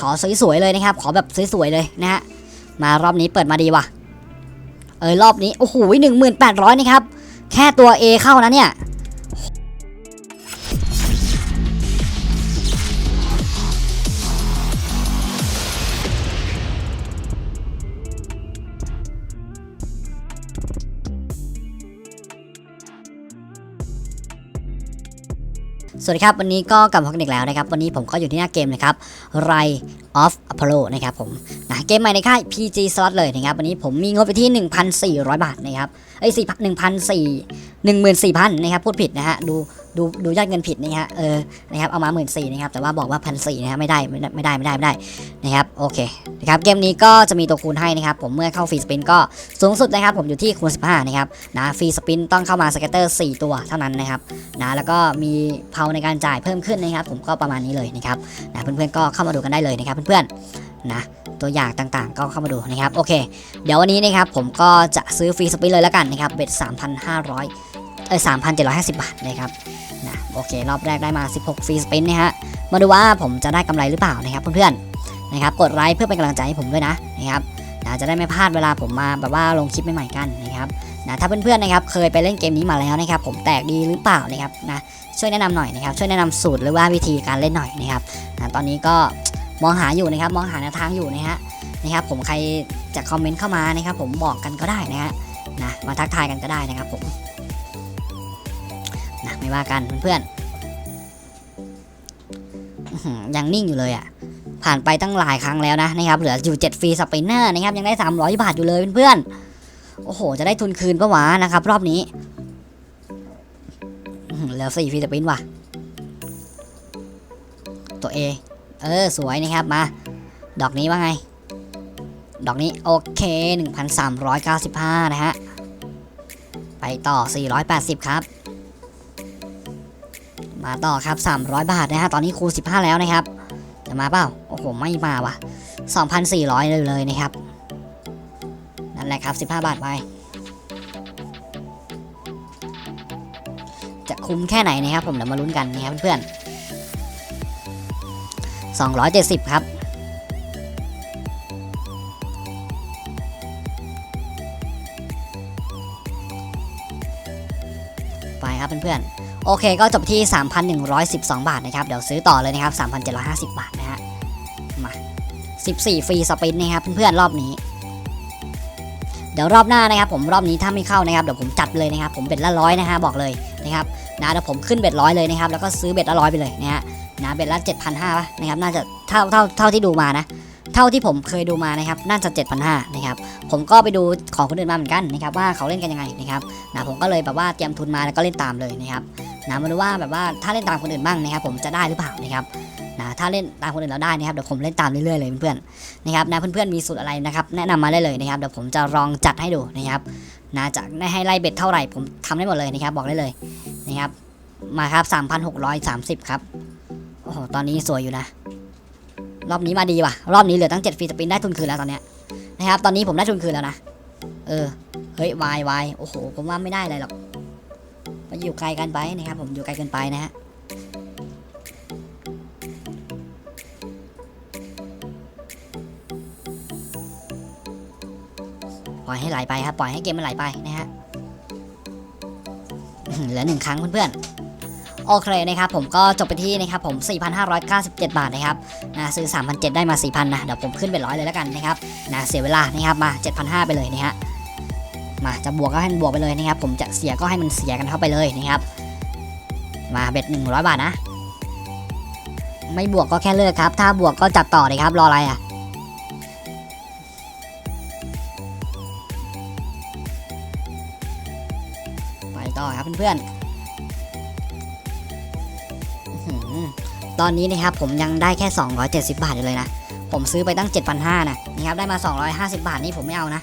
ขอสวยๆเลยนะครับ ขอแบบสวยๆเลยนะฮะ มารอบนี้เปิดมาดีว่ะ เออรอบนี้ โอ้โหหนึ่งหมื่นแปดร้อยนะครับ แค่ตัว A เข้านะเนี่ย สวัสดีครับ วันนี้ก็กลับมาพบกันอีกแล้วนะครับ วันนี้ผมก็อยู่ที่หน้าเกมนะครับ Rise of Apollo นะครับผมนะเกมใหม่ในค่าย PG Slot เลยนะครับ วันนี้ผมมีงบไปที่ 1,400 บาทนะครับไอ้สี่พันหนึ่งพันสี่หนึ่งหมื่นสี่พันนะครับ พูดผิดนะฮะ ดู ดูดูยอดเงินผิดนะฮะเออนะครับเอามาหมื่นสี่นะครับแต่ว่าบอกว่าพันสี่นะฮะไม่ได้ไม่ได้ไม่ได้ไม่ได้ไม่ได้นะครับโอเคนะครับเกมนี้ก็จะมีตัวคูณให้นะครับผมเมื่อเข้าฟรีสปินก็สูงสุดนะครับผมอยู่ที่คูณ15นะครับนะฟรีสปินต้องเข้ามาสเก็ตเตอร์4ตัวเท่านั้นนะครับนะแล้วก็มีเพาในการจ่ายเพิ่มขึ้นนะครับ ผมก็ประมาณนี้เลยนะครับนะเพื่อนๆก็เข้ามาดูกันได้เลยนะครับเพื่อนๆนะตัวอย่างต่างๆ ก็เข้ามาดูนะครับโอเค เดี๋ยววันนี้นะครับผมก็จะซื้อฟรีสปินเลยแล้วกันนะครับเบ็ด3,500 เออ3,750บบาทนะครับนะโอเค รอบแรกได้มา 16 ฟรีสปินนะฮะมาดูว่าผมจะได้กำไรหรือเปล่านะครับเพื่อนๆนะครับกดไลค์เพื่อเป็นกำลังใจให้ผมด้วยนะนะครับนะจะได้ไม่พลาดเวลาผมมาแบบว่าลงคลิปใหม่ๆกันนะครับนะถ้าเพื่อนๆนะครับเคยไปเล่นเกมนี้มาแล้วนะครับผมแตกดีหรือเปล่านะครับนะช่วยแนะนำหน่อยนะครับช่วยแนะนำสูตรหรือว่าวิธีการเล่นหน่อยนะครับนะตอนนี้ก็มองหาอยู่นะครับมองหาแนวทางอยู่นะฮะนะครับผมใครจะคอมเมนต์เข้ามานะครับผมบอกกันก็ได้นะฮะนะมาทักทายกันก็ได้นะครับผม ไม่ว่ากันเพื่อนๆยังนิ่งอยู่เลยอะ ผ่านไปตั้งหลายครั้งแล้วนะนะครับ เหลืออยู่7ฟรีสปินเนอร์นะครับ ยังได้ 300 บาทอยู่เลยเพื่อนๆ โอ้โห จะได้ทุนคืนปะวะนะครับ รอบนี้เหลือ4ฟรีสปินว่ะ ตัว A เออ สวยนะครับมา ดอกนี้ว่าไง ดอกนี้โอเค 1,395 นะฮะ ไปต่อ 480 ครับ มาต่อครับ 300 บาทนะฮะตอนนี้คูณ15 แล้วนะครับจะมาเปล่าโอ้โหไม่มาว่ะ 2,400 เลยเลยนะครับ นั่นแหละครับ 15 บาทไป จะคุ้มแค่ไหนนะครับผมเดี๋ยวมาลุ้นกันนะครับเพื่อน270 ครับไปครับเพื่อนๆ โอเคก็จบที่ 3,112 บาทนะครับ เดี๋ยวซื้อต่อเลยนะครับ 3,750 บาทนะฮะ มา 14 ฟรีสปินนะครับเพื่อนๆรอบนี้ เดี๋ยวรอบหน้านะครับ ผมรอบนี้ถ้าไม่เข้านะครับเดี๋ยวผมจัดเลยนะครับ ผมเบ็ดละร้อยนะฮะบอกเลยนะครับนะเดี๋ยวผมขึ้นเบ็ดร้อยเลยนะครับ แล้วก็ซื้อเบ็ดละร้อยไปเลยนะฮะนะเบ็ดละ7,500ป่ะนะครับน่าจะเท่าเท่าเท่าที่ดูมานะ เท่าที่ผมเคยดูมานะครับ น่าจะ7,500นะครับ ผมก็ไปดูของคนอื่นมาเหมือนกันนะครับว่าเขาเล่นกันยังไงนะครับนะผมก็เลยแบบว่าเตรียมทุนมาแล้วก็เล่นตามเลยนะครับนะมาดูว่าแบบว่าถ้าเล่นตามคนอื่นบ้างนะครับผมจะได้หรือเปล่านะครับนะถ้าเล่นตามคนอื่นแล้วได้นะครับเดี๋ยวผมเล่นตามเรื่อยๆเลยเพื่อนๆนะครับนะเพื่อนๆมีสูตรอะไรนะครับแนะนำมาได้เลยนะครับเดี๋ยวผมจะลองจัดให้ดูนะครับนะจะได้ให้ไล่เบ็ดเท่าไหร่ผมทำได้หมดเลยนะครับบอกได้เลยนะครับมาครับ 3,630 ครับ โอ้โห ตอนนี้สวยอยู่นะ รอบนี้มาดีว่ะ รอบนี้เหลือตั้ง 7 ฟรีสปินได้ทุนคืนแล้วตอนเนี้ย นะครับ ตอนนี้ผมได้ทุนคืนแล้วนะ เออ เฮ้ยวายวายโอ้โห ผมว่าไม่ได้อะไรหรอกมันอยู่ไกลกันไปนะครับ ผมอยู่ไกลเกินไปนะฮะ ปล่อยให้ไหลไปครับ ปล่อยให้เกมมันไหลไปนะฮะ เหลือหนึ่งครั้งเพื่อนๆ โอเคนะครับผมก็จบไปที่นะครับผม 4,597 บาทนะครับนะซื้อ 3,700 ได้มา 4,000 นะ เดี๋ยวผมขึ้นเป็นร้อยเลยแล้วกันนะครับนะเสียเวลานะครับมา 7,500 ไปเลยนะฮะมาจะบวกก็ให้มันบวกไปเลยนะครับ ผมจะเสียก็ให้มันเสียกันเข้าไปเลยนะครับ มาเบ็ดหนึ่งร้อยบาทนะ ไม่บวกก็แค่เลิกครับ ถ้าบวกก็จัดต่อเลยครับรออะไรอะไปต่อครับเพื่อนๆ ตอนนี้นะครับผมยังได้แค่ 270 บาทอยู่เลยนะ ผมซื้อไปตั้ง 7,500นะนะครับได้มา 250 บาทนี่ผมไม่เอานะ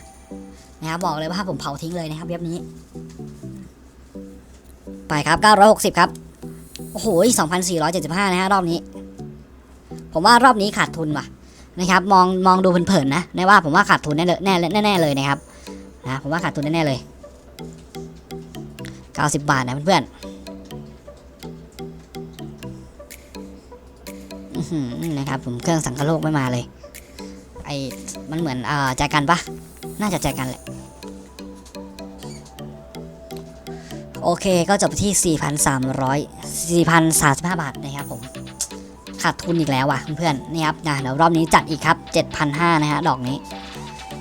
นะครับบอกเลยว่าผมเผาทิ้งเลยนะครับเว็บนี้ ไปครับ 960 ครับโอ้โห2,475 นะฮะรอบนี้ ผมว่ารอบนี้ขาดทุนว่ะนะครับ มองมองดูเผินๆนะในว่าผมว่าขาดทุนแน่เลยแน่แน่เลยนะครับนะผมว่าขาดทุนแน่ๆเลย 90 บาทนะเพื่อนๆ นะครับผมเครื่องสังคโลกไม่มาเลย ไอมันเหมือนเอ่อแจกันปะน่าจะแจกันแหละ โอเคก็จบที่ 4,300 4,035 บาทนะครับผม ขาดทุนอีกแล้วว่ะเพื่อนๆนี่ครับนะเดี๋ยวรอบนี้จัดอีกครับ 7,500นะฮะดอกนี้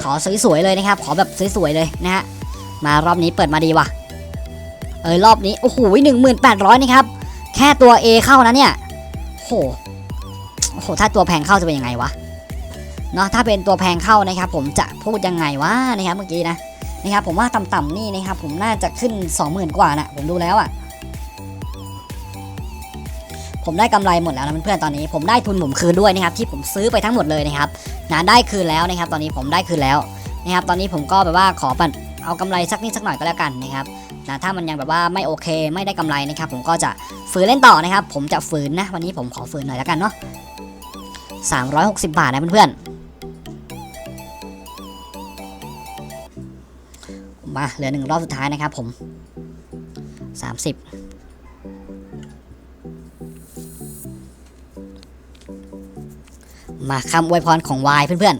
ขอสวยๆเลยนะครับ ขอแบบสวยๆเลยนะฮะ มารอบนี้เปิดมาดีว่ะ เออรอบนี้ โอ้โหหนึ่งหมื่นแปดร้อยนะครับ แค่ตัว A เข้านะเนี่ยโห โอ้โหถ้าตัวแพงเข้าจะเป็นยังไงวะเนาะถ้าเป็นตัวแพงเข้านะครับ ผมจะพูดยังไงวะนะครับเมื่อกี้นะนะครับ ผมว่าต่ำๆนี่นะครับ ผมน่าจะขึ้น 20,000 กว่านะผมดูแล้วอะ่ะ ผมได้กำไรหมดแล้วนะเพื่อนๆตอนนี้ ผมได้ทุนผมคืนด้วยนะครับ ที่ผมซื้อไปทั้งหมดเลยนะครับนะได้คืนแล้วนะครับ ตอนนี้ผมได้คืนแล้วนะครับ ตอนนี้ผมก็แบบว่าขอปันเอากำไรสักนิดสักหน่อยก็แล้วกันนะครับนะถ้ามันยังแบบว่าไม่โอเคไม่ได้กำไรนะครับ ผมก็จะฝืนเล่นต่อนะครับ ผมจะฝืนนะวันนี้ผมขอฝืนหน่อยแล้วกันเนาะ 360 บาทนะเพื่อนๆ มาเหลือหนึ่งรอบสุดท้ายนะครับผม 30มาคำอวยพรของวายเพื่อน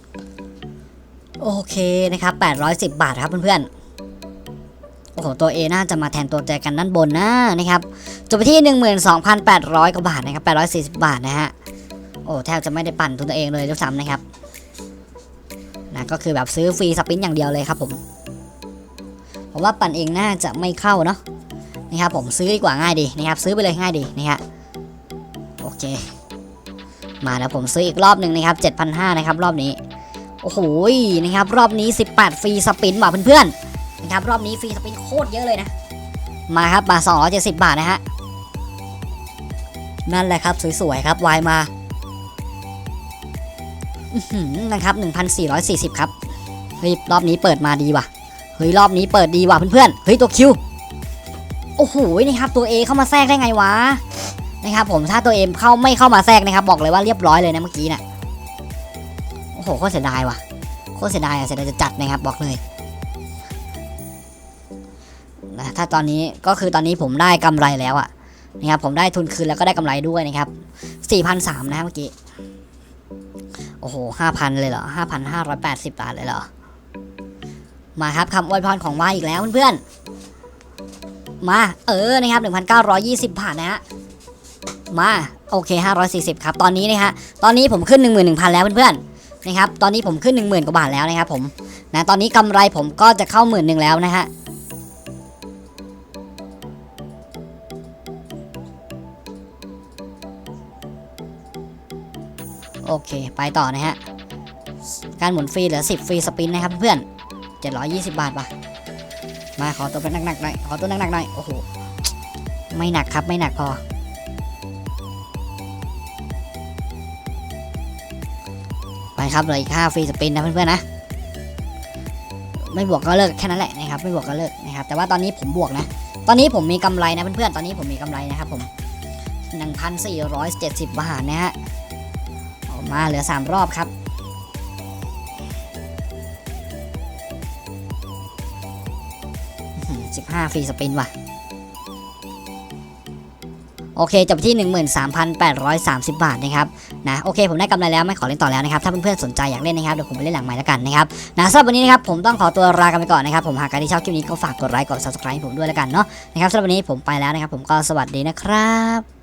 ๆ โอเคนะครับ 810 บาทครับเพื่อนๆ โอ้โห ตัว A น่าจะมาแทนตัวแจกันด้านบนนะนะครับ จบไปที่ 12,800 กว่าบาทนะครับ 840 บาทนะฮะ อ้แทบจะไม่ได้ปั่นทุนตัวเองเลยด้วยซ้ำนะครับนะก็คือแบบซื้อฟรีสปินอย่างเดียวเลยครับผมผมว่าปั่นเองน่าจะไม่เข้าเนาะนะครับผมซื้อดีกว่าง่ายดีนะครับ ซื้อไปเลยง่ายดีนะฮะโอเค มาแล้วผมซื้ออีกรอบหนึ่งนะครับ7,500นะครับรอบนี้โอ้โหนะครับรอบนี้ 18 ฟรีสปินว่ะเพื่อนๆนะครับรอบนี้ฟรีสปินโคตรเยอะเลยนะ มาครับมา270 บาทนะฮะนั่นแหละครับสวยๆครับวายมา นะครับ 1,440 ครับ เฮ้ย รอบนี้เปิดมาดีว่ะ เฮ้ย รอบนี้เปิดดีว่ะเพื่อนๆ เฮ้ย ตัวคิว โอ้โห นะครับ ตัว A เข้ามาแทรกได้ไงวะ นะครับผม ถ้าตัวเอเข้าไม่เข้ามาแทรกนะครับ บอกเลยว่าเรียบร้อยเลยนะเมื่อกี้น่ะ โอ้โห โคตรเสียดายว่ะ โคตรเสียดายอะเสียดายจะจัดนะครับ บอกเลยนะถ้าตอนนี้ก็คือตอนนี้ผมได้กำไรแล้วอะนะครับ ผมได้ทุนคืนแล้วก็ได้กำไรด้วยนะครับสี่พันสามนะเมื่อกี้ โอ้โหห้าพันเลยเหรอห้าพันห้าร้อยแปดสิบบาทเลยเหรอ มาครับคำอวยพรของว่าอีกแล้วเพื่อนๆ มา เออ นะครับหนึ่งพันเก้าร้อยยี่สิบบาทนะฮะ มา โอเค540ครับ ตอนนี้นะฮะ ตอนนี้ผมขึ้น11,000แล้วเพื่อนๆ นะครับ ตอนนี้ผมขึ้น10,000กว่าบาทแล้วนะครับผม นะ ตอนนี้กำไรผมก็จะเข้าหมื่นหนึ่งแล้วนะฮะ โอเค ไปต่อนะฮะ การหมุนฟรีเหลือ 10 ฟรีสปินนะครับเพื่อน720 บาทปะมาขอตัวเป็นหนักๆหน่อย ขอตัวหนักๆหน่อย โอ้โห ไม่หนักครับไม่หนักพอ ไปครับเหลยอีก5ฟรีสปินนะเพื่อนๆนะ ไม่บวกก็เลิกแค่นั้นแหละนะครับ ไม่บวกก็เลิกนะครับ แต่ว่าตอนนี้ผมบวกนะ ตอนนี้ผมมีกำไรนะเพื่อนๆ ตอนนี้ผมมีกำไรนะครับผม 1,470 บาทนะฮะ มาเหลือ 3 รอบครับสิบห้าฟรีสปินว่ะ โอเคจบที่ 13,830 บาทนะครับนะโอเคผมได้กำไรแล้วไม่ขอเล่นต่อแล้วนะครับถ้าเพื่อนๆสนใจอยากเล่นนะครับเดี๋ยวผมไปเล่นหลังใหม่แล้วกันนะครับนะสำหรับวันนี้นะครับผมต้องขอตัวลากันไปก่อนนะครับผมหากใครที่ชอบคลิปนี้ก็ฝากกดไลค์กด subscribe ผมด้วยแล้วกันเนาะนะครับสำหรับวันนี้ผมไปแล้วนะครับผมก็สวัสดีนะครับ